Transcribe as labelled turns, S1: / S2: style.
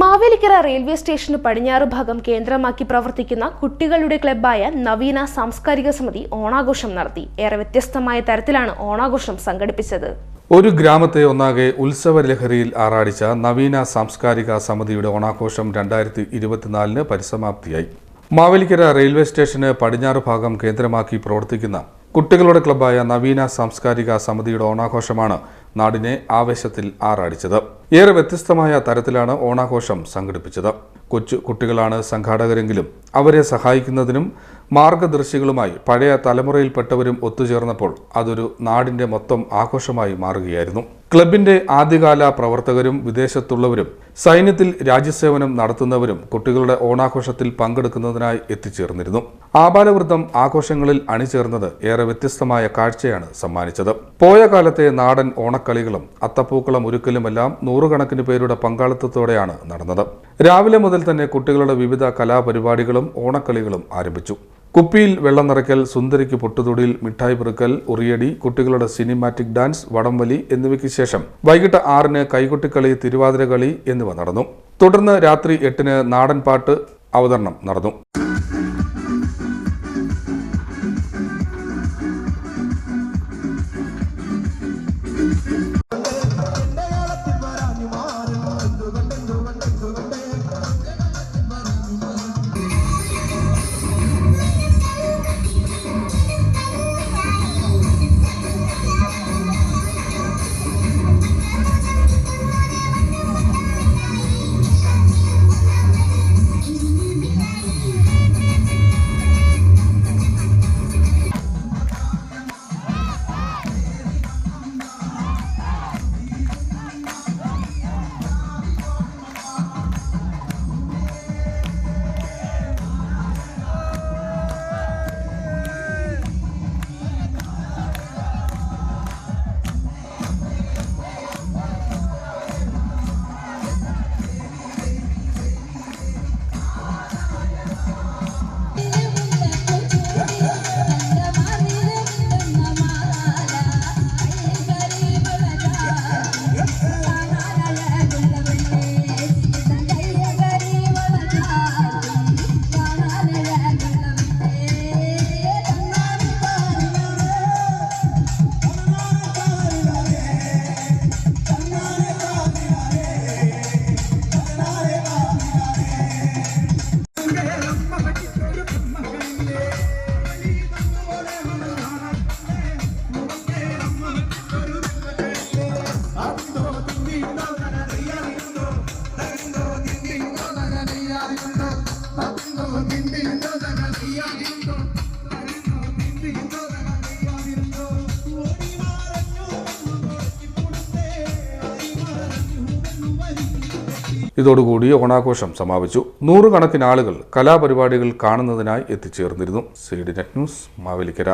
S1: Mavelikkara railway സ്റ്റേഷന് പടിഞ്ഞാറ് ഭാഗം കേന്ദ്രമാക്കി പ്രവർത്തിക്കുന്ന കുട്ടികളുടെ ക്ലബ്ബായ നവീന സാംസ്കാരിക സമിതി ഓണാഘോഷം നടത്തി. ഏറെ വ്യത്യസ്തമായ തരത്തിലാണ് ഓണാഘോഷം സംഘടിപ്പിച്ചത്.
S2: ഒരു ഗ്രാമത്തെ ഒന്നാകെ ഉത്സവ ലഹരിയിൽ ആറാടിച്ച നവീന സാംസ്കാരിക സമിതിയുടെ ഓണാഘോഷം രണ്ടായിരത്തി ഇരുപത്തിനാലിന് പരിസമാപ്തിയായി. മാവേലിക്കര റെയിൽവേ സ്റ്റേഷന് പടിഞ്ഞാറ് ഭാഗം കേന്ദ്രമാക്കി പ്രവർത്തിക്കുന്ന കുട്ടികളുടെ ക്ലബ്ബായ നവീന സാംസ്കാരിക സമിതിയുടെ ഓണാഘോഷമാണ് നാടിനെ ആവേശത്തിൽ ആറാടിച്ചത്. ഏറെ വ്യത്യസ്തമായ തരത്തിലാണ് ഓണാഘോഷം സംഘടിപ്പിച്ചത്. കൊച്ചു കുട്ടികളാണ് സംഘാടകരെങ്കിലും അവരെ സഹായിക്കുന്നതിനും മാർഗദർശികളുമായി പഴയ തലമുറയിൽപ്പെട്ടവരും ഒത്തുചേർന്നപ്പോൾ അതൊരു നാടിന്റെ മൊത്തം ആഘോഷമായി മാറുകയായിരുന്നു. ക്ലബിന്റെ ആദ്യകാല പ്രവർത്തകരും വിദേശത്തുള്ളവരും സൈന്യത്തിൽ രാജ്യസേവനം നടത്തുന്നവരും കുട്ടികളുടെ ഓണാഘോഷത്തിൽ പങ്കെടുക്കുന്നതിനായി എത്തിച്ചേർന്നിരുന്നു. ആബാലവൃദ്ധം ആഘോഷങ്ങളിൽ അണിചേർന്നത് ഏറെ വ്യത്യസ്തമായ കാഴ്ചയാണ് സമ്മാനിച്ചത്. പോയ കാലത്തെ നാടൻ ഓണക്കളികളും അത്തപ്പൂക്കളം ഒരുക്കലുമെല്ലാം നൂറുകണക്കിന് പേരുടെ പങ്കാളിത്തത്തോടെയാണ് നടന്നത്. രാവിലെ മുതൽ തന്നെ കുട്ടികളുടെ വിവിധ കലാപരിപാടികളും ഓണക്കളികളും ആരംഭിച്ചു. കുപ്പിയിൽ വെള്ളം നിറയ്ക്കൽ സുന്ദരിക്ക് പൊട്ടുതൊടിയിൽ മിഠായി പെറുക്കൽ ഉറിയടി കുട്ടികളുടെ സിനിമാറ്റിക് ഡാൻസ് വടംവലി എന്നിവയ്ക്ക് ശേഷം വൈകിട്ട് ആറിന് കൈകൊട്ടിക്കളി തിരുവാതിരകളി എന്നിവ നടന്നു. തുടർന്ന് രാത്രി എട്ടിന് നാടൻ പാട്ട് അവതരണം നടന്നു. ഇതോടുകൂടി ഓണാഘോഷം സമാപിച്ചു. നൂറുകണക്കിന് ആളുകൾ കലാപരിപാടികൾ കാണുന്നതിനായി എത്തിച്ചേർന്നിരുന്നു. C D net news Mavelikkara.